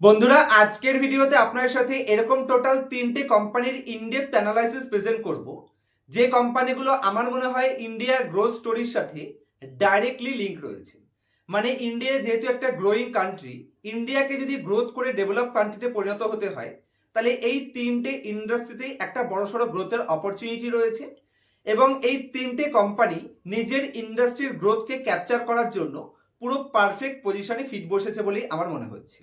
বন্ধুরা, আজকের ভিডিওতে আপনার সাথে এরকম টোটাল তিনটে কোম্পানির ইনডেপথ অ্যানালাইসিস প্রেজেন্ট করব। যে কোম্পানিগুলো আমার মনে হয় ইন্ডিয়ার গ্রোথ স্টোরির সাথে ডাইরেক্টলি লিঙ্ক রয়েছে। মানে ইন্ডিয়া যেহেতু একটা গ্রোয়িং কান্ট্রি ইন্ডিয়াকে যদি গ্রোথ করে ডেভেলপ কান্ট্রিতে পরিণত হতে হয়, তাহলে এই তিনটে ইন্ডাস্ট্রিতেই একটা বড়সড় গ্রোথের অপরচুনিটি রয়েছে এবং এই তিনটে কোম্পানি নিজের ইন্ডাস্ট্রির গ্রোথকে ক্যাপচার করার জন্য পুরো পারফেক্ট পজিশনে ফিট বসেছে বলেই আমার মনে হচ্ছে।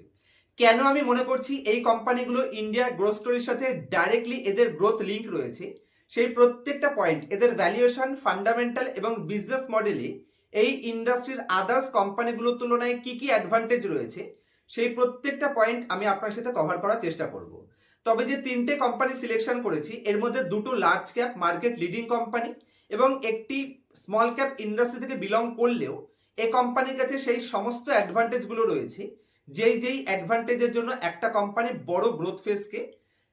কেন আমি মনে করছি এই কোম্পানিগুলো ইন্ডিয়ার গ্রোথ স্টোরির সাথে ডাইরেক্টলি এদের গ্রোথ লিঙ্ক রয়েছে? সেই প্রত্যেকটা পয়েন্ট এদের ভ্যালুয়েশন ফান্ডামেন্টাল এবং বিজনেস মডেলে এই ইন্ডাস্ট্রির আদার্স কোম্পানিগুলোর তুলনায় কি কি অ্যাডভান্টেজ রয়েছে? সেই প্রত্যেকটা পয়েন্ট আমি আপনার সাথে কভার করার চেষ্টা করব। তবে যে তিনটে কোম্পানি সিলেকশন করেছি, এর মধ্যে দুটো large cap market leading company এবং একটি স্মল ক্যাপ ইন্ডাস্ট্রি থেকে বিলং করলেও এ কোম্পানির কাছে সেই সমস্ত অ্যাডভান্টেজগুলো রয়েছে। যেই যেই অ্যাডভান্টেজের জন্য একটা কোম্পানি বড় গ্রোথ ফেসকে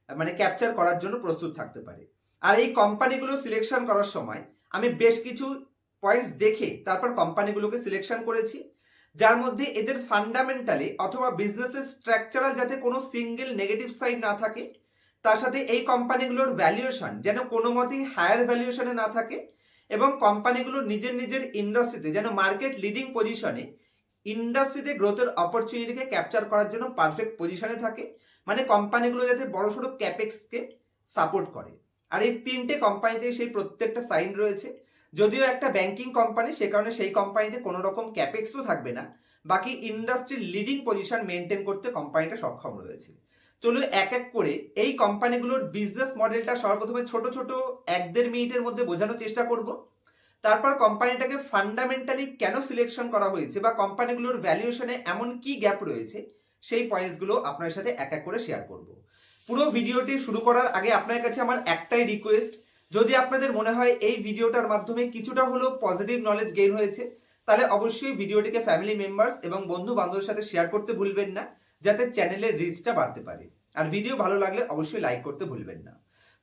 মানে ক্যাপচার করার জন্য প্রস্তুত থাকতে পারে। আর এই কোম্পানিগুলো সিলেকশন করার সময় আমি বেশ কিছু পয়েন্টস দেখে তারপর কোম্পানিগুলোকে সিলেকশন করেছি, যার মধ্যে এদের ফান্ডামেন্টালি অথবা বিজনেসের স্ট্রাকচারাল যাতে কোনো সিঙ্গেল নেগেটিভ সাইড না থাকে, তার সাথে এই কোম্পানিগুলোর ভ্যালুয়েশন যেন কোনো মতেই হায়ার ভ্যালুয়েশনে না থাকে, এবং কোম্পানিগুলোর নিজের নিজের ইন্ডাস্ট্রিতে যেন মার্কেট লিডিং পজিশনে ইন্ডাস্ট্রিতে গ্রোথের অপরচুনিটিকে ক্যাপচার করার জন্য পারফেক্ট পজিশনে থাকে মানে কোম্পানিগুলো যাতে বড়সড় ক্যাপেক্সকে সাপোর্ট করে। আর এই তিনটে কোম্পানিতে সেই প্রত্যেকটা সাইন রয়েছে। যদিও একটা ব্যাংকিং কোম্পানি সে কারণে সেই কোম্পানিতে কোনো রকম ক্যাপেক্সও থাকবে না। বাকি ইন্ডাস্ট্রির লিডিং পজিশন মেনটেন করতে কোম্পানিটা সক্ষম রয়েছে। চলো এক এক করে এই কোম্পানিগুলোর বিজনেস মডেলটা সর্বপ্রথমে ছোট ছোট এক দেড় মিনিটের মধ্যে বোঝানোর চেষ্টা করব। তারপর কোম্পানিটাকে ফান্ডামেন্টালি কেন সিলেকশন করা হয়েছে বা কোম্পানিগুলোর ভ্যালুয়েশনে এমন কি গ্যাপ রয়েছে, সেই পয়েন্টসগুলো আপনার সাথে এক এক করে শেয়ার করব। পুরো ভিডিওটি শুরু করার আগে আপনার কাছে আমার একটাই রিকোয়েস্ট যদি আপনাদের মনে হয় এই ভিডিওটার মাধ্যমে কিছুটা হলেও পজিটিভ নলেজ গেইন হয়েছে, তাহলে অবশ্যই ভিডিওটিকে ফ্যামিলি মেম্বার্স এবং বন্ধু বান্ধবের সাথে শেয়ার করতে ভুলবেন না, যাতে চ্যানেলের রিচটা বাড়তে পারে। আর ভিডিও ভালো লাগলে অবশ্যই লাইক করতে ভুলবেন না।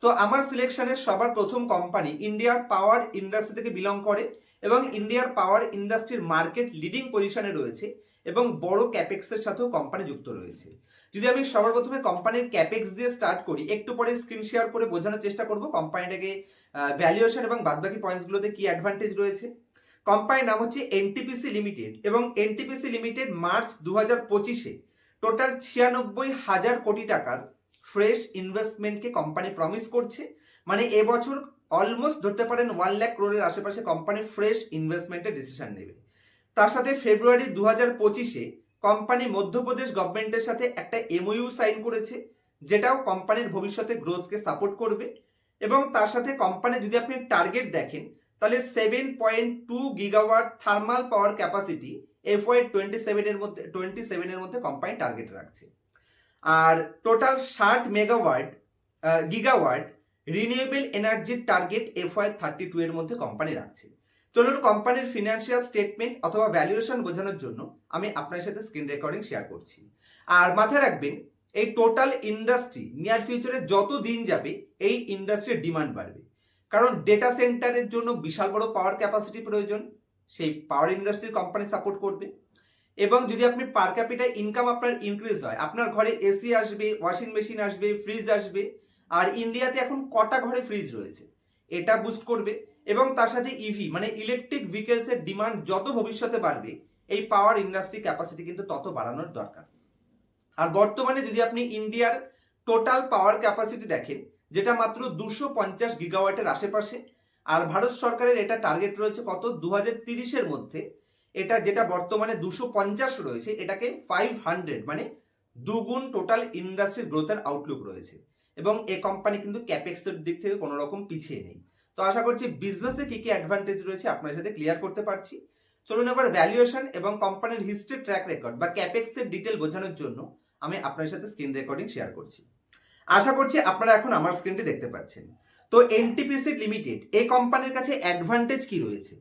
তো আমার সিলেকশনের সবার প্রথম কোম্পানি ইন্ডিয়ার পাওয়ার ইন্ডাস্ট্রি থেকে বিলং করে এবং ইন্ডিয়ার পাওয়ার ইন্ডাস্ট্রির মার্কেট লিডিং পজিশনে রয়েছে এবং বড় ক্যাপেক্সের সাথেও কোম্পানি যুক্ত রয়েছে। যদি আমি সবার প্রথমে কোম্পানির ক্যাপেক্স দিয়ে স্টার্ট করি, একটু পরে স্ক্রিন শেয়ার করে বোঝানোর চেষ্টা করব কোম্পানিটাকে ভ্যালুয়েশন এবং বাদবাকি পয়েন্টসগুলোতে কি অ্যাডভান্টেজ রয়েছে। কোম্পানির নাম হচ্ছে এনটিপিসি লিমিটেড এবং এনটিপিসি লিমিটেড মার্চ দু হাজার পঁচিশে টোটাল ছিয়ানব্বই হাজার কোটি টাকার ফ্রেশ ইনভেস্টমেন্টকে কোম্পানি প্রমিস করছে। মানে এবছর অলমোস্ট ধরতে পারেন ওয়ান লাখ ক্রোড়ের আশেপাশে কোম্পানি ফ্রেশ ইনভেস্টমেন্টের ডিসিশন নেবে। তার সাথে ফেব্রুয়ারি দু হাজার পঁচিশে কোম্পানি মধ্যপ্রদেশ গভর্নমেন্টের সাথে একটা এমওইউ সাইন করেছে, যেটাও কোম্পানির ভবিষ্যতে গ্রোথকে সাপোর্ট করবে। এবং তার সাথে কোম্পানি যদি আপনি টার্গেট দেখেন, তাহলে seven point two gigawatt thermal power capacity FY twenty সেভেনের মধ্যে টোয়েন্টি সেভেনের মধ্যে কোম্পানি টার্গেট রাখছে। আর টোটাল ষাট মেগাওয়াট গিগাওয়াট রিনিউয়েবল এনার্জির টার্গেট এফওয়াই থার্টি টু এর মধ্যে কোম্পানি রাখছে। চলুন কোম্পানির ফিনান্সিয়াল স্টেটমেন্ট অথবা ভ্যালুয়েশন বোঝানোর জন্য আমি আপনার সাথে স্ক্রিন রেকর্ডিং শেয়ার করছি। আর মাথায় রাখবেন, এই টোটাল ইন্ডাস্ট্রি নিয়ার ফিউচারে যত দিন যাবে, এই ইন্ডাস্ট্রির ডিমান্ড বাড়বে। কারণ ডেটা সেন্টারের জন্য বিশাল বড় পাওয়ার ক্যাপাসিটি প্রয়োজন, সেই পাওয়ার ইন্ডাস্ট্রি কোম্পানি সাপোর্ট করবে। এবং যদি আপনি পার ক্যাপিটা ইনকাম আপনার ইনক্রিজ হয়, আপনার ঘরে এসি আসবে ওয়াশিং মেশিন আসবে ফ্রিজ আসবে, আর ইন্ডিয়াতে এখন কটা ঘরে ফ্রিজ রয়েছে, এটা বুস্ট করবে এবং তার সাথে ইভি মানে ইলেকট্রিক ভেহিকেলসের ডিমান্ড যত ভবিষ্যতে বাড়বে, এই পাওয়ার ইন্ডাস্ট্রি ক্যাপাসিটি কিন্তু তত বাড়ানোর দরকার। আর বর্তমানে যদি আপনি ইন্ডিয়ার টোটাল পাওয়ার ক্যাপাসিটি দেখেন, যেটা মাত্র দুশো পঞ্চাশ গিগাওয়াটের আশেপাশে, আর ভারত সরকারের এটা টার্গেট রয়েছে কত? দু হাজার তিরিশের মধ্যে এটা যেটা বর্তমানে দুশো পঞ্চাশ রয়েছে, এটাকে ফাইভ হান্ড্রেড মানে দুগুণ টোটাল ইন্ডাস্ট্রির গ্রোথের আউটলুক রয়েছে। এবং এ কোম্পানি কিন্তু ক্যাপেক্সের দিক থেকে কোনো রকম পিছিয়ে নেই। তো আশা করছি বিজনেসে কি কি অ্যাডভান্টেজ রয়েছে আপনার সাথে ক্লিয়ার করতে পারছি। চলুন এবার ভ্যালুয়েশন এবং কোম্পানির হিস্ট্রি ট্র্যাক রেকর্ড বা ক্যাপেক্সের ডিটেল বোঝানোর জন্য আমি আপনার সাথে স্ক্রিন রেকর্ডিং শেয়ার করছি। আশা করছি আপনারা এখন আমার স্ক্রিনটি দেখতে পাচ্ছেন। তো এনটিপিসি লিমিটেড এই কোম্পানির কাছে অ্যাডভান্টেজ কি রয়েছে?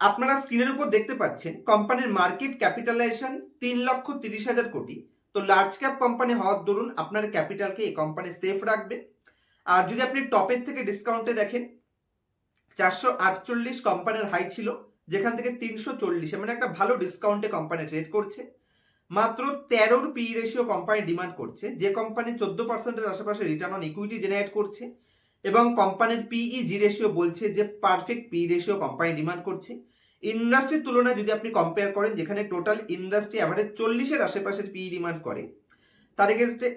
আপনারা স্ক্রিনের উপর দেখতে পাচ্ছেন কোম্পানির মার্কেট ক্যাপিটালাইজেশন তিন লক্ষ তিরিশ হাজার কোটি। তো লার্জ ক্যাপ কোম্পানি হওয়ার দরুন আপনার ক্যাপিটালকে এই কোম্পানি সেফ রাখবে। আর যদি আপনি টপের থেকে ডিসকাউন্টে দেখেন, চারশো আটচল্লিশ কোম্পানির হাই ছিল, যেখান থেকে তিনশো চল্লিশে মানে একটা ভালো ডিসকাউন্টে কোম্পানি ট্রেড করছে। মাত্র তেরোর পি রেশিও কোম্পানি ডিমান্ড করছে, যে কোম্পানি চোদ্দ পার্সেন্টের আশেপাশে রিটার্ন অন ইকুইটি জেনারেট করছে। এবং কোম্পানির পিই জি রেশিও বলছে যে perfect P ratio company demand করছে। ইন্ডাস্ট্রির তুলনায় যদি আপনি কম্পেয়ার করেন, যেখানে টোটাল ইন্ডাস্ট্রি অ্যাভারেজ চল্লিশের আশেপাশের পিই ডিমান্ড করে, তার এগেনস্টে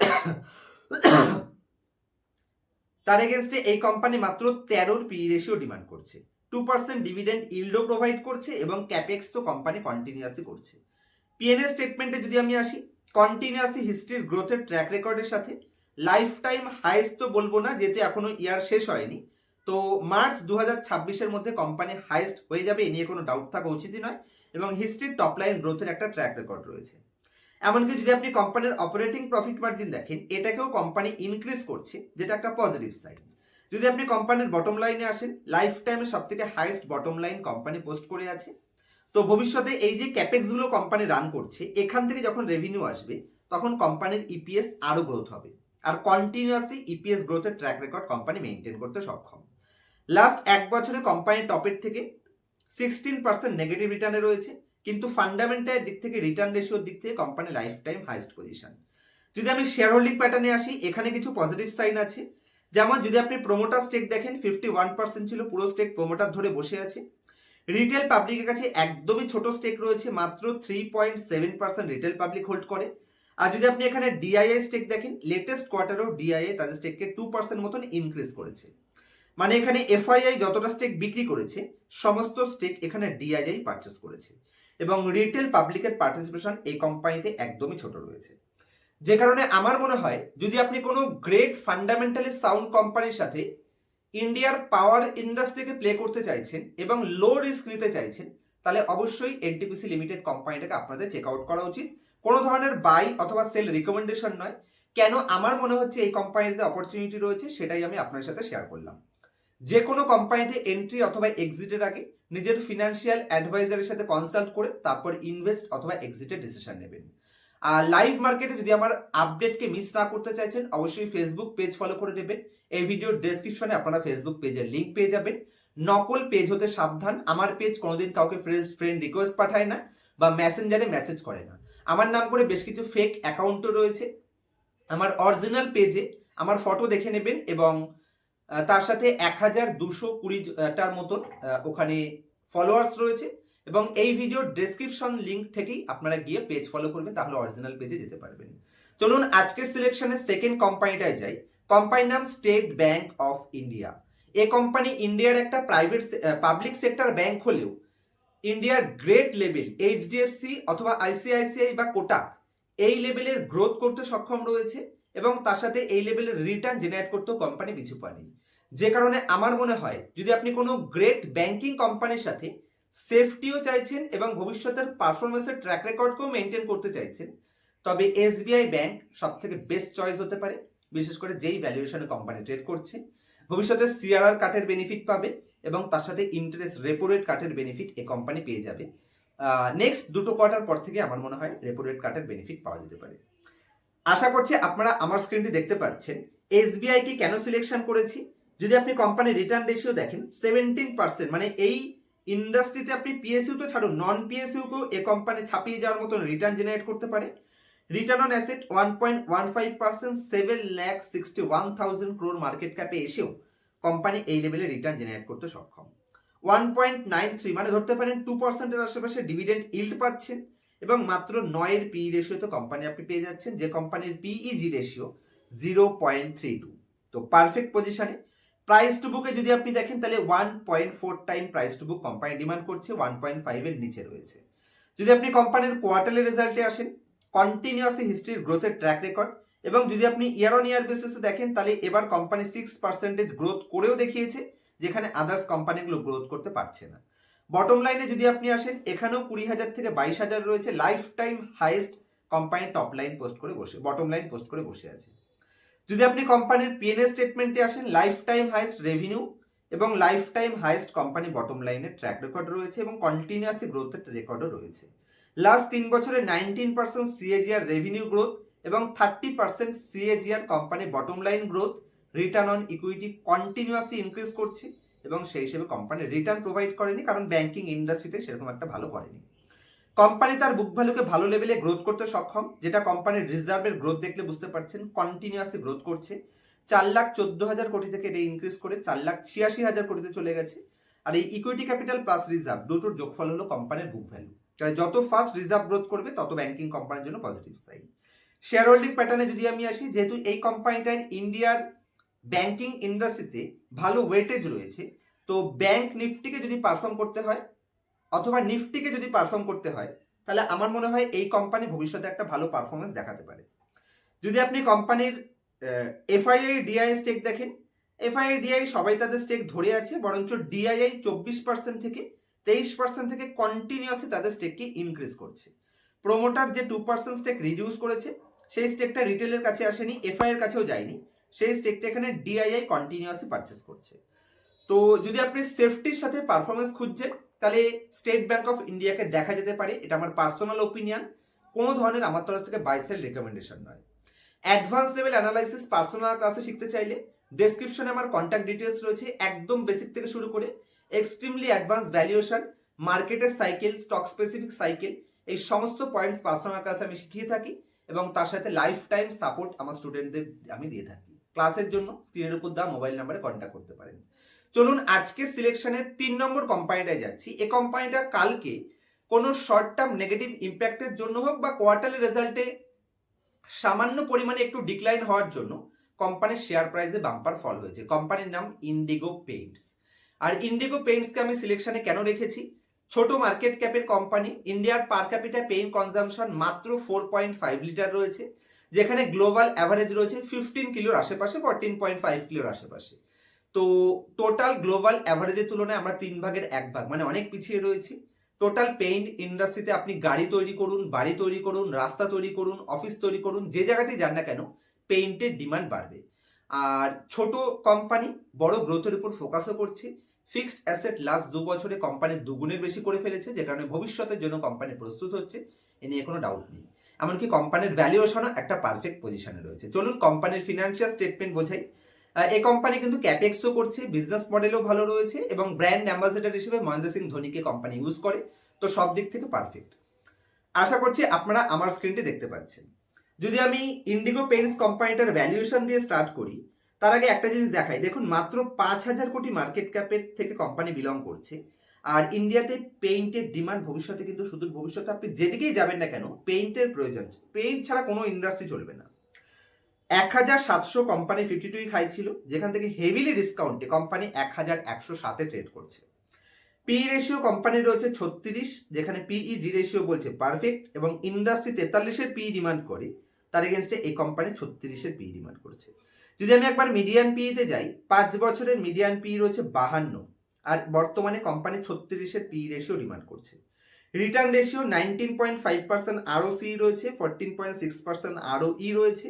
তার এগেনস্টে এই কোম্পানি মাত্র তেরোর পি রেশিও ডিমান্ড করছে। টু পার্সেন্ট ডিভিডেন্ড ইল্ডও প্রোভাইড করছে এবং ক্যাপেক্স তো কোম্পানি কন্টিনিউয়াসলি করছে। পিএনএ স্টেটমেন্টে যদি আমি আসি কন্টিনিউয়াসলি হিস্ট্রির গ্রোথের ট্র্যাক রেকর্ডের সাথে লাইফ টাইম হাইস্ট তো বলব না, যেহেতু এখনও ইয়ার শেষ হয়নি। তো মার্চ দু হাজার ছাব্বিশের মধ্যে কোম্পানি হাইস্ট হয়ে যাবে, এ নিয়ে কোনো ডাউট থাকা উচিতই নয়। এবং হিস্ট্রির টপ লাইন গ্রোথের একটা ট্র্যাক রেকর্ড রয়েছে। এমনকি যদি আপনি কোম্পানির অপারেটিং প্রফিট মার্জিন দেখেন, এটাকেও কোম্পানি ইনক্রিজ করছে, যেটা একটা পজিটিভ সাইন যদি আপনি কোম্পানির বটম লাইনে আসেন লাইফ টাইমে সব থেকে highest bottom line company post করে আছে। তো ভবিষ্যতে এই যে ক্যাপেক্সগুলো কোম্পানি রান করছে, এখান থেকে যখন রেভিনিউ আসবে, তখন কোম্পানির ইপিএস আরও গ্রোথ হবে। আর কন্টিনিউয়াসলি ইপিএস গ্রোথের ট্র্যাক রেকর্ড কোম্পানি মেনটেন করতে সক্ষম। লাস্ট এক বছরে কোম্পানি টপের থেকে সিক্সটিন পার্সেন্ট নেগেটিভ রিটার্নে রয়েছে, কিন্তু ফান্ডামেন্টাল দিক থেকে রিটার্ন রেশিওর দিক থেকে company life time highest position যদি আমি শেয়ার হোল্ডিং প্যাটার্নে আসি, এখানে কিছু পজিটিভ সাইন আছে। যেমন যদি আপনি প্রোমোটার স্টেক দেখেন ফিফটি ওয়ান পার্সেন্ট ছিল পুরো স্টেক প্রোমোটার ধরে বসে আছে। রিটেল পাবলিকের কাছে একদমই ছোট স্টেক রয়েছে, মাত্র three point seven percent retail public hold করে। আর যদি আপনি এখানে ডিআইএ স্টেক দেখেন লেটেস্ট কোয়ার্টারও ডিআইএ তাদের স্টেককে টু পার্সেন্ট মতন ইনক্রিজ করেছে। মানে এখানে এফআইআই যতটা স্টেক বিক্রি করেছে, সমস্ত স্টেক এখানে ডিআইআই পারচেস করেছে। এবং রিটেল পাবলিকের পার্টিসিপেশন এই কোম্পানিতে একদমই ছোট রয়েছে। যে কারণে আমার মনে হয়, যদি আপনি কোনো গ্রেট ফান্ডামেন্টালি সাউন্ড কোম্পানির সাথে ইন্ডিয়ার পাওয়ার ইন্ডাস্ট্রিকে প্লে করতে চাইছেন এবং লো রিস্ক নিতে চাইছেন তাহলে অবশ্যই এনটিপিসি লিমিটেড কোম্পানিটাকে আপনাদের চেক আউট করা উচিত। কোনো ধরনের বাই অথবা সেল রিকমেন্ডেশন নয়। কেন আমার মনে হচ্ছে এই কোম্পানিতে অপরচুনিটি রয়েছে সেটাই আমি আপনার সাথে শেয়ার করলাম। যে কোনো কোম্পানিতে এন্ট্রি অথবা এক্সিটের আগে নিজের ফিনান্সিয়াল অ্যাডভাইজারের সাথে কনসাল্ট করে তারপর ইনভেস্ট অথবা এক্সিটের ডিসিশন নেবেন। আর লাইভ মার্কেটে যদি আমার আপডেটকে মিস না করতে চাইছেন, অবশ্যই ফেসবুক পেজ ফলো করে নেবেন। এই ভিডিওর ডেসক্রিপশনে আপনারা ফেসবুক পেজের লিঙ্ক পেয়ে যাবেন। নকল পেজ হতে সাবধান। আমার পেজ কোনোদিন কাউকে ফ্রেন্ড রিকোয়েস্ট পাঠায় না বা মেসেঞ্জারে মেসেজ করে না। আমার নাম করে বেশ কিছু ফেক অ্যাকাউন্টও রয়েছে। আমার অরিজিনাল পেজে আমার ফটো দেখে নেবেন এবং তার সাথে এক হাজার দুশো কুড়িটার মতন ওখানে ফলোয়ার্স রয়েছে এবং এই ভিডিওর ডেসক্রিপশন লিঙ্ক থেকেই আপনারা গিয়ে পেজ ফলো করবেন, তাহলে অরিজিনাল পেজে যেতে পারবেন। চলুন আজকের সিলেকশনের সেকেন্ড কোম্পানিটায় যাই। কোম্পানির নাম স্টেট ব্যাংক অফ ইন্ডিয়া এ কোম্পানি ইন্ডিয়ার একটা প্রাইভেট পাবলিক সেক্টর ব্যাংক হলেও ইন্ডিয়ার গ্রেট লেভেল এইচডিএফসি অথবা আইসিআইসিআই বা কোটাক এই লেভেলের গ্রোথ করতে সক্ষম রয়েছে এবং তার সাথে এই লেভেলের রিটার্ন জেনারেট করতেও কোম্পানি পিছু পায়নি যে কারণে আমার মনে হয় যদি আপনি কোনো গ্রেট ব্যাংকিং কোম্পানির সাথে সেফটিও চাইছেন এবং ভবিষ্যতের পারফরমেন্সের ট্র্যাক রেকর্ডকেও মেনটেন করতে চাইছেন, তবে এসবিআই ব্যাংক সব থেকে বেস্ট চয়েস হতে পারে, বিশেষ করে যেই ভ্যালুয়েশনে কোম্পানি ট্রেড করছে। ভবিষ্যতে সিআরআর কাঠের বেনিফিট পাবে এবং তার সাথে ইন্টারেস্ট রেপো রেট কাঠের বেনিফিট এই কোম্পানি পেয়ে যাবে। নেক্সট দুটো কোয়ার্টার পর থেকে আমার মনে হয় রেপো রেট কাটের বেনিফিট পাওয়া যেতে পারে। আশা করছি আপনারা আমার স্ক্রিনটি দেখতে পাচ্ছেন। এসবিআই কি কেন সিলেকশন করেছি? যদি আপনি কোম্পানির রিটার্ন রেশিও দেখেন সেভেন্টিন পার্সেন্ট মানে এই ইন্ডাস্ট্রিতে আপনি পিএসইউ তো ছাড়ুন নন পিএসইউকেও এ কোম্পানি ছাপিয়ে যাওয়ার মতন রিটার্ন জেনারেট করতে পারে। Return on asset one point one five percent seven lakh sixty one thousand crore market ক্যাপে এসেও কোম্পানি এই লেভেলে রিটার্ন জেনারেট করতে সক্ষম। ওয়ান পয়েন্ট নাইন থ্রি মানে ধরতে পারেন টু পার্সেন্টের আশেপাশে ডিভিডেন্ড ইল্ড পাচ্ছেন এবং মাত্র নয়ের পি রেশিও তো কোম্পানি আপনি পেয়ে যাচ্ছেন, যে কোম্পানির PEG ratio zero point three two তো পারফেক্ট পজিশনে প্রাইস টু বুকে যদি আপনি দেখেন, তাহলে one point four time price to book company demand করছে ওয়ান পয়েন্ট ফাইভের নিচে রয়েছে। যদি আপনি কোম্পানির কোয়ার্টারলি রেজাল্টে আসেন কন্টিনিউয়াসলি হিস্ট্রির গ্রোথের ট্র্যাক রেকর্ড এবং যদি আপনি ইয়ার অন ইয়ার বেসিসে দেখেন, তাহলে এবার কোম্পানি সিক্স পার্সেন্টেজ গ্রোথ করেও দেখিয়েছে, যেখানে আদার্স কোম্পানিগুলো গ্রোথ করতে পারছে না। বটম লাইনে যদি আপনি আসেন, এখানেও কুড়ি হাজার থেকে বাইশ হাজার রয়েছে life time highest company top line post করে বসে বটম লাইন পোস্ট করে বসে আছে। যদি আপনি কোম্পানির পিএনএ স্টেটমেন্টে আসেন লাইফ টাইম হাইয়েস্ট রেভিনিউ এবং life time highest company bottom লাইনের ট্র্যাক রেকর্ড রয়েছে এবং কন্টিনিউয়াসলি গ্রোথের রেকর্ডও রয়েছে। লাস্ট তিন বছরে nineteen percent CAGR revenue growth এবং thirty percent CAGR company bottom line growth return on equity continuously increase করছে এবং সেই হিসেবে কোম্পানি রিটার্ন প্রোভাইড করেনি কারণ ব্যাংকিং ইন্ডাস্ট্রিতে সেরকম একটা ভালো করেনি। কোম্পানি তার বুক ভ্যালুকে ভালো লেভেলে গ্রোথ করতে সক্ষম, যেটা কোম্পানির রিজার্ভের গ্রোথ দেখলে বুঝতে পারছেন কন্টিনিউয়াসলি গ্রোথ করছে। চার লাখ চোদ্দ হাজার কোটি থেকে এটা ইনক্রিজ করে চার লাখ ছিয়াশি হাজার কোটিতে চলে গেছে। আর এই ইকুইটি ক্যাপিটাল প্লাস রিজার্ভ দুটোর যোগফল হলো কোম্পানির বুক ভ্যালু যত ফাস্ট রিজার্ভ গ্রোথ করবে, তত ব্যাংকিং কোম্পানির জন্য পজিটিভ সাইড শেয়ার হোল্ডিং প্যাটার্নে যদি আমি আসি, যেহেতু এই কোম্পানিটার ইন্ডিয়ার ব্যাংকিং ইন্ডাস্ট্রিতে ভালো ওয়েটেজ রয়েছে, তো ব্যাংক নিফটিকে যদি পারফর্ম করতে হয়, অথবা নিফটিকে যদি পারফর্ম করতে হয়, তাহলে আমার মনে হয় এই কোম্পানি ভবিষ্যতে একটা ভালো পারফরমেন্স দেখাতে পারে। যদি আপনি কোম্পানির এফআইআই ডিআই স্টেক দেখেন এফআইআই ডিআই সবাই তাদের স্টেক ধরে আছে, বরঞ্চ ডিআইআই চব্বিশ পার্সেন্ট থেকে তেইশ পার্সেন্ট থেকে কন্টিনিউয়াসলি তাদের স্টেককে ইনক্রিজ করছে। প্রোমোটার যে টু পার্সেন্ট স্টেক রিডিউস করেছে, সেই স্টেকটা রিটেলের কাছে আসেনি এফআই কাছেও যায়নি, সেই স্টেকটা এখানে ডিআইআই কন্টিনিউয়াসলি পারচেস করছে। তো যদি আপনি সেফটির সাথে পারফরমেন্স খুঁজছেন, তাহলে স্টেট ব্যাংক অফ ইন্ডিয়াকে দেখা যেতে পারে, এটা আমার পার্সোনাল ওপিনিয়ন কোনো ধরনের আমার তরফ থেকে বাইসের রেকমেন্ডেশন নয়। অ্যাডভান্স লেভেল অ্যানালাইসিস পার্সোনাল ক্লাসে শিখতে চাইলে ডেসক্রিপশনে আমার কন্ট্যাক্ট ডিটেলস রয়েছে, একদম বেসিক থেকে শুরু করে এক্সট্রিমলি অ্যাডভান্স ভ্যালুয়েশন মার্কেটের সাইকেল স্টক স্পেসিফিক সাইকেল এই সমস্ত পয়েন্টস পার্সোনাল ক্লাসে আমি শিখিয়ে থাকি এবং তার সাথে লাইফ টাইম সাপোর্ট আমার স্টুডেন্টদের আমি দিয়ে থাকি। ক্লাসের জন্য স্ক্রিনের উপর দেওয়া মোবাইল নাম্বারে কন্ট্যাক্ট করতে পারেন। চলুন আজকে সিলেকশনের তিন নম্বর কোম্পানিটায় যাচ্ছি। এ কোম্পানিটা কালকে কোনো শর্ট টার্ম নেগেটিভ ইম্প্যাক্টের জন্য হোক বা কোয়ার্টারলি রেজাল্টে সামান্য পরিমাণে একটু ডিক্লাইন হওয়ার জন্য কোম্পানির শেয়ার প্রাইসে বাম্পার ফল হয়েছে। কোম্পানির নাম ইন্ডিগো পেইন্টস আর ইন্ডিগো পেইন্টসকে আমি সিলেকশনে কেন রেখেছি? ছোট মার্কেট ক্যাপের কোম্পানি ইন্ডিয়ার পার ক্যাপিটা পেইন্ট কনজামশন মাত্র ফোর পয়েন্ট ফাইভ লিটার রয়েছে, যেখানে গ্লোবাল অ্যাভারেজ রয়েছে ফিফটিন কিলোর আশেপাশে ফোরটিন পয়েন্ট ফাইভ কিলোর আশেপাশে। তো টোটাল গ্লোবাল অ্যাভারেজের তুলনায় আমরা তিন ভাগের এক ভাগ মানে অনেক পিছিয়ে রয়েছি। টোটাল পেইন্ট ইন্ডাস্ট্রিতে আপনি গাড়ি তৈরি করুন, বাড়ি তৈরি করুন, রাস্তা তৈরি করুন অফিস তৈরি করুন, যে জায়গাতেই যান না কেন পেইন্টের ডিমান্ড বাড়বে। আর ছোট কোম্পানি বড় গ্রোথের উপর ফোকাসও করছে। ফিক্সড অ্যাসেট লাস্ট দু বছরে কোম্পানি দুগুণের বেশি করে ফেলেছে, যে কারণে ভবিষ্যতের জন্য কোম্পানি প্রস্তুত হচ্ছে, এ নিয়ে কোনো ডাউট নেই। এমনকি কোম্পানির ভ্যালুয়েশনও একটা পারফেক্ট পজিশনে রয়েছে। চলুন কোম্পানির ফিনান্সিয়াল স্টেটমেন্ট বোঝাই। এই কোম্পানি কিন্তু ক্যাপেক্সও করছে বিজনেস মডেলও ভালো রয়েছে এবং ব্র্যান্ড অ্যাম্বাসেডার হিসেবে মহেন্দ্র সিং ধোনিকে কোম্পানি ইউজ করে, তো সব দিক থেকে পারফেক্ট আশা করছি আপনারা আমার স্ক্রিনটি দেখতে পাচ্ছেন। যদি আমি ইন্ডিগো পেন্টস কোম্পানিটার ভ্যালুয়েশন দিয়ে স্টার্ট করি তার আগে একটা জিনিস দেখাই। দেখুন, মাত্র পাঁচ হাজার কোটি মার্কেট ক্যাপের থেকে কোম্পানি বিলং করছে। আর ইন্ডিয়াতে পেইন্টের ডিমান্ড ভবিষ্যতে কিন্তু সুদূর ভবিষ্যতে, আপনি যেদিকেই যাবেন না কেন পেইন্টের প্রয়োজন। পেইন্ট ছাড়া কোনো ইন্ডাস্ট্রি চলবে না। এক হাজার সাতশো কোম্পানি ফিফটি টুই খাইছিল যেখান থেকে হেভিলি ডিসকাউন্টে কোম্পানি এক হাজার একশো সাতে ট্রেড করছে। পি রেশিও কোম্পানি রয়েছে ছত্রিশ, যেখানে পিই জি রেশিও বলছে পারফেক্ট এবং ইন্ডাস্ট্রি তেতাল্লিশের পি ডিমান্ড করে, তার এগেনস্টে এই কোম্পানি ছত্রিশের পি ডিমান্ড করেছে। যদি আমি একবার মিডিয়ান পিতে যাই, পাঁচ বছরের মিডিয়ান পি রয়েছে বাহান্ন। আর বর্তমানে কোম্পানি ছত্রিশের পি রেশিও ডিমান্ড করছে। Return ratio nineteen point five percent R O C রয়েছে fourteen point six percent R O E রয়েছে।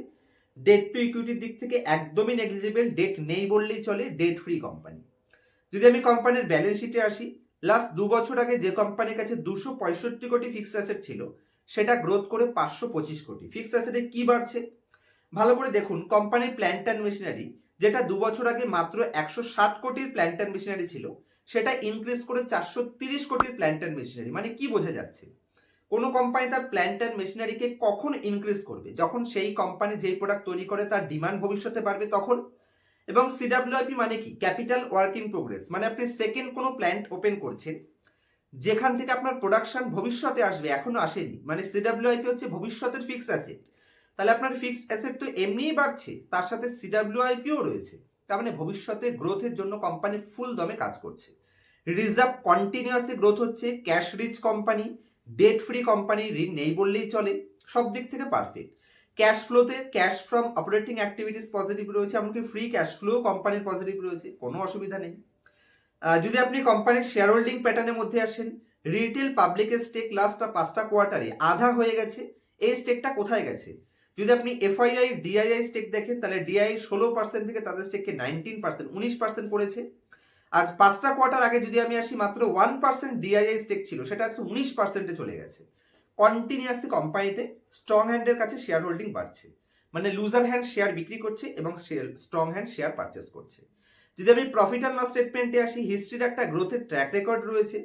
ডেট টু ইকুইটির দিক থেকে একদমই নেগলিজিবল ডেট নেই বললেই চলে ডেট ফ্রি কোম্পানি যদি আমি কোম্পানির ব্যালেন্স শিটে আসি লাস্ট দু বছর আগে যে কোম্পানির কাছে দুশো পঁয়ষট্টি কোটি ফিক্সড অ্যাসেট ছিল, সেটা গ্রোথ করে পাঁচশো পঁচিশ কোটি। ফিক্সড অ্যাসেটে কি বাড়ছে? ভালো করে দেখুন কোম্পানির প্ল্যান্ট অ্যান্ড মেশিনারি যেটা দু বছর আগে মাত্র একশো ষাট কোটির প্ল্যান্ট অ্যান্ড মেশিনারি ছিল, সেটা ইনক্রিজ করে চারশো তিরিশ কোটির প্ল্যান্ট অ্যান্ড মেশিনারি মানে কি বোঝা যাচ্ছে? কোনো কোম্পানি তার প্ল্যান্ট অ্যান্ড মেশিনারিকে কখন ইনক্রিজ করবে? যখন সেই কোম্পানি যেই প্রোডাক্ট তৈরি করে, তার ডিমান্ড ভবিষ্যতে বাড়বে তখন? এবং সিডাব্লিউআইপি মানে কি? ক্যাপিটাল ওয়ার্ক ইন প্রোগ্রেস মানে আপনি সেকেন্ড কোনো প্ল্যান্ট ওপেন করছেন, যেখান থেকে আপনার প্রোডাকশন ভবিষ্যতে আসবে, এখনও আসেনি মানে সিডাব্লিউআইপি হচ্ছে ভবিষ্যতের ফিক্স অ্যাসেট তাহলে আপনার ফিক্সড অ্যাসেট তো এমনিই বাড়ছে, তার সাথে সিডাব্লিউআইপিও রয়েছে। তার মানে ভবিষ্যতে গ্রোথের জন্য কোম্পানি ফুল দমে কাজ করছে। রিজার্ভ কন্টিনিউয়াসলি গ্রোথ হচ্ছে cash rich company debt free company ঋণ নেই বললেই চলে, সব দিক থেকে perfect cash ফ্লোতে cash from operating activities positive রয়েছে, এমনকি ফ্রি ক্যাশ ফ্লো কোম্পানির পজিটিভ রয়েছে, কোনো অসুবিধা নেই। যদি আপনি কোম্পানির শেয়ার হোল্ডিং প্যাটার্নের মধ্যে আসেন রিটেল পাবলিকের স্টেক লাস্টটা পাঁচটা কোয়ার্টারে আধা হয়ে গেছে, এই স্টেকটা কোথায় গেছে? যদি আপনি এফআইআই ডিআইআই স্টেক দেখেন, তাহলে ডিআই ষোলো পার্সেন্ট থেকে তাদের স্টেককে নাইনটিন পার্সেন্ট উনিশ পার্সেন্ট পড়েছে আর পাঁচটা কোয়ার্টার আগে যদি আমি আসি, মাত্র ওয়ান পার্সেন্ট ডিআইআই স্টেক ছিল, সেটা আজকে উনিশ পার্সেন্টে চলে গেছে। কন্টিনিউয়াসলি কোম্পানিতে স্ট্রং হ্যান্ডের কাছে শেয়ার হোল্ডিং বাড়ছে। মানে লুজার হ্যান্ড শেয়ার বিক্রি করছে এবং স্ট্রং হ্যান্ড শেয়ার পারচেস করছে। যদি আমি প্রফিট অ্যান্ড লস স্টেটমেন্টে আসি হিস্ট্রির একটা গ্রোথের ট্র্যাক রেকর্ড রয়েছে।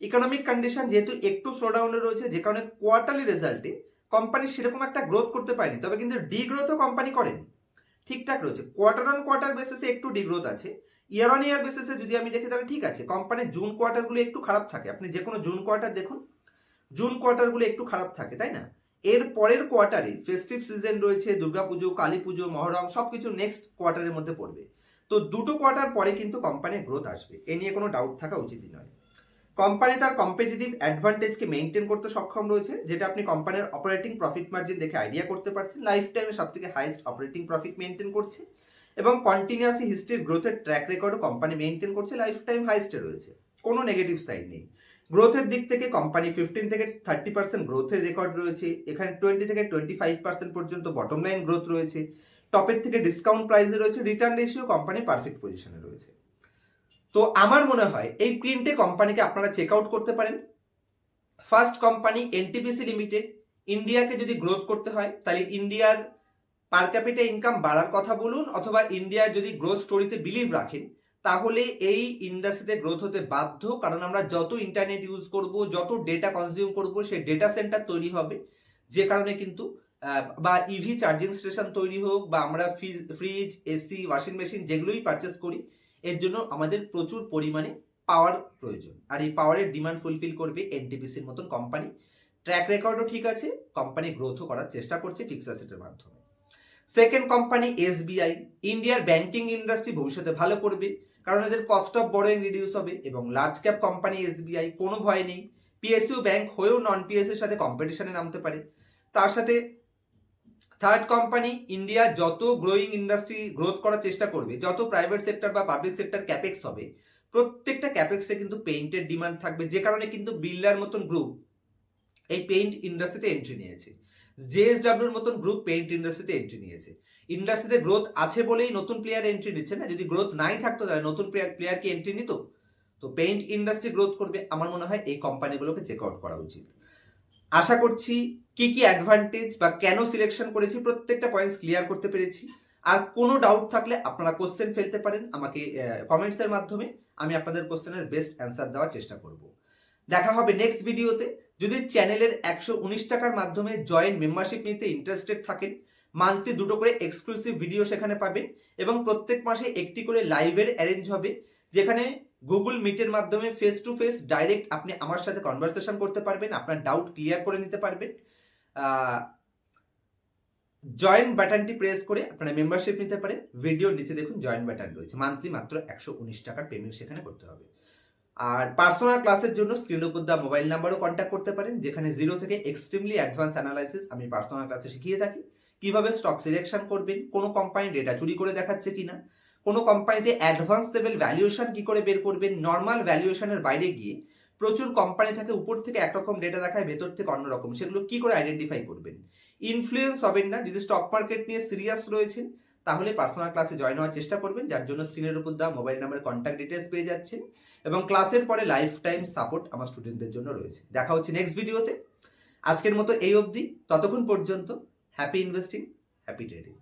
ইকোনমিক কন্ডিশন যেহেতু একটু স্লোডাউনে রয়েছে, যে কারণে কোয়ার্টারলি রেজাল্টে কোম্পানি সেরকম একটা গ্রোথ করতে পারেনি, তবে কিন্তু ডি গ্রোথও কোম্পানি করেনি। ঠিকঠাক রয়েছে। কোয়ার্টার অন কোয়ার্টার বেসিসে একটু ডিগ্রোথ আছে। ইয়ার অন ইয়ার বেসিসে যদি আমি দেখি, তাহলে ঠিক আছে। কোম্পানির জুন কোয়ার্টারগুলো একটু খারাপ থাকে। আপনি যে কোনো জুন কোয়ার্টার দেখুন জুন কোয়ার্টারগুলো একটু খারাপ থাকে, তাই না? এর পরের কোয়ার্টারে ফেস্টিভ সিজন রয়েছে দুর্গাপুজো কালী পুজো, মহরম সব কিছু নেক্সট কোয়ার্টারের মধ্যে পড়বে। তো দুটো কোয়ার্টার পরে কিন্তু কোম্পানির গ্রোথ আসবে। এ নিয়ে কোনো ডাউট থাকা উচিতই নয়। কোম্পানি তার কম্পিটিটিভ অ্যাডভান্টেজকে মেনটেন করতে সক্ষম রয়েছে, যেটা আপনি কোম্পানির অপারেটিং প্রফিট মার্জিন দেখে আইডিয়া করতে পারছেন। লাইফ টাইমে সব থেকে হাইস্ট অপারেটিং প্রফিট মেনটেন করছে এবং কন্টিনিউয়াসলি হিস্ট্রির গ্রোথের ট্র্যাক রেকর্ডও কোম্পানি মেনটেন করছে লাইফ টাইম হাইস্টে রয়েছে। কোনো নেগেটিভ সাইড নেই। গ্রোথের দিক থেকে কোম্পানি ফিফটিন থেকে থার্টি পার্সেন্ট গ্রোথের রেকর্ড রয়েছে। এখানে টোয়েন্টি থেকে টোয়েন্টি ফাইভ পার্সেন্ট পর্যন্ত বটম লাইন গ্রোথ রয়েছে। টপের থেকে ডিসকাউন্ট প্রাইসে রয়েছে। রিটার্ন রেশিও কোম্পানি পারফেক্ট পজিশনে রয়েছে। তো আমার মনে হয় এই তিনটে কোম্পানিকে আপনারা চেক আউট করতে পারেন। ফার্স্ট কোম্পানি এনটিপিসি লিমিটেড ইন্ডিয়াকে যদি গ্রোথ করতে হয়, তাহলে ইন্ডিয়ার পার ক্যাপিটা ইনকাম বাড়ার কথা বলুন, অথবা ইন্ডিয়ার যদি গ্রোথ স্টোরিতে বিলিভ রাখেন, তাহলে এই ইন্ডাস্ট্রিতে গ্রোথ হতে বাধ্য। কারণ আমরা যত ইন্টারনেট ইউজ করব, যত ডেটা কনজিউম করব, সেই ডেটা সেন্টার তৈরি হবে। যে কারণে কিন্তু বা ইভি চার্জিং স্টেশন তৈরি হোক, বা আমরা ফ্রিজ এসি ওয়াশিং মেশিন যেগুলোই পারচেস করি এর জন্য আমাদের প্রচুর পরিমাণে পাওয়ার প্রয়োজন। আর এই পাওয়ারের ডিমান্ড ফুলফিল করবে এনটিপিসির মতন কোম্পানি ট্র্যাক রেকর্ডও ঠিক আছে কোম্পানি গ্রোথও করার চেষ্টা করছে ফিক্স অ্যাসেটের মাধ্যমে। সেকেন্ড কোম্পানি এসবিআই ইন্ডিয়ার ব্যাংকিং ইন্ডাস্ট্রি ভবিষ্যতে ভালো করবে, কারণ এদের কস্ট অফ বড়োইং রিডিউস হবে এবং লার্জ ক্যাপ কোম্পানি এসবিআই কোনো ভয় নেই। পিএসইউ ব্যাংক হয়েও নন পিএসইউর সাথে কম্পিটিশনে নামতে পারে। তার সাথে থার্ড কোম্পানি ইন্ডিয়া যত গ্রোয়িং ইন্ডাস্ট্রি গ্রোথ করার চেষ্টা করবে, যত প্রাইভেট সেক্টর বা পাবলিক সেক্টর ক্যাপেক্স হবে, প্রত্যেকটা ক্যাপেক্সে কিন্তু পেইন্টের ডিমান্ড থাকবে, যে কারণে কিন্তু বিল্ডার মতন গ্রুপ এই পেইন্ট ইন্ডাস্ট্রিতে এন্ট্রি নিয়েছে। জেএসডাব্লিউর মতন গ্রুপ পেইন্ট ইন্ডাস্ট্রিতে এন্ট্রি নিয়েছে। ইন্ডাস্ট্রিতে গ্রোথ আছে বলেই নতুন প্লেয়ার এন্ট্রি নিচ্ছে না, যদি গ্রোথ নাই থাকতো তাহলে নতুন প্লেয়ার প্লেয়ার কি এন্ট্রি নিত? তো পেইন্ট ইন্ডাস্ট্রি গ্রোথ করবে, আমার মনে হয় এই কোম্পানিগুলোকে চেক আউট করা উচিত। আশা করছি কি কি অ্যাডভান্টেজ বা কেন সিলেকশন করেছি, প্রত্যেকটা পয়েন্টস ক্লিয়ার করতে পেরেছি। আর কোনো ডাউট থাকলে আপনারা কোশ্চেন ফেলতে পারেন আমাকে কমেন্টসের মাধ্যমে। আমি আপনাদের কোশ্চেনের বেস্ট অ্যান্সার দেওয়ার চেষ্টা করব। দেখা হবে নেক্সট ভিডিওতে যদি চ্যানেলের একশো উনিশ টাকার মাধ্যমে জয়েন্ট মেম্বারশিপ নিতে ইন্টারেস্টেড থাকেন মান্থলি দুটো করে এক্সক্লুসিভ ভিডিও সেখানে পাবেন এবং প্রত্যেক মাসে একটি করে লাইভের অ্যারেঞ্জ হবে, যেখানে গুগল মিটের মাধ্যমে ফেস টু ফেস ডাইরেক্ট আপনি আমার সাথে কনভারসেশন করতে পারবেন, আপনার ডাউট ক্লিয়ার করে নিতে পারবেন। জয়েন বাটনটি প্রেস করে আপনারা মেম্বারশিপ নিতে পারেন। ভিডিওর নিচে দেখুন জয়েন বাটন রয়েছে। মান্থলি মাত্র একশো উনিশ টাকার পেমেন্ট সেখানে করতে হবে। আর পার্সোনাল ক্লাসের জন্য স্ক্রিনের উপর দেওয়া মোবাইল নাম্বারও কন্ট্যাক্ট করতে পারেন, যেখানে জিরো থেকে এক্সট্রিমলি অ্যাডভান্স অ্যানালাইসিস আমি পার্সোনাল ক্লাসে শিখিয়ে থাকি। কীভাবে স্টক সিলেকশন করবেন, কোনো কোম্পানি ডেটা চুরি করে দেখাচ্ছে কিনা কোনো কোম্পানিতে অ্যাডভান্স লেভেল ভ্যালুয়েশন কি করে বের করবেন? নর্মাল ভ্যালুয়েশনের বাইরে গিয়ে প্রচুর কোম্পানি থাকে, উপর থেকে একরকম ডেটা দেখায়, ভেতর থেকে অন্যরকম সেগুলো কি করে আইডেন্টিফাই করবেন? ইনফ্লুয়েন্স হবেন না। যদি স্টক মার্কেট নিয়ে সিরিয়াস রয়েছেন, তাহলে পার্সোনাল ক্লাসে জয়েন হওয়ার চেষ্টা করবেন, যার জন্য স্ক্রিনের উপর দেওয়া মোবাইল নাম্বার কন্ট্যাক্ট ডিটেলস পেয়ে যাচ্ছেন এবং ক্লাসের পরে লাইফ টাইম সাপোর্ট আমার স্টুডেন্টদের জন্য রয়েছে। দেখা হচ্ছে নেক্সট ভিডিওতে আজকের মতো এই অবধি। ততক্ষণ পর্যন্ত হ্যাপি ইনভেস্টিং হ্যাপি ট্রেডিং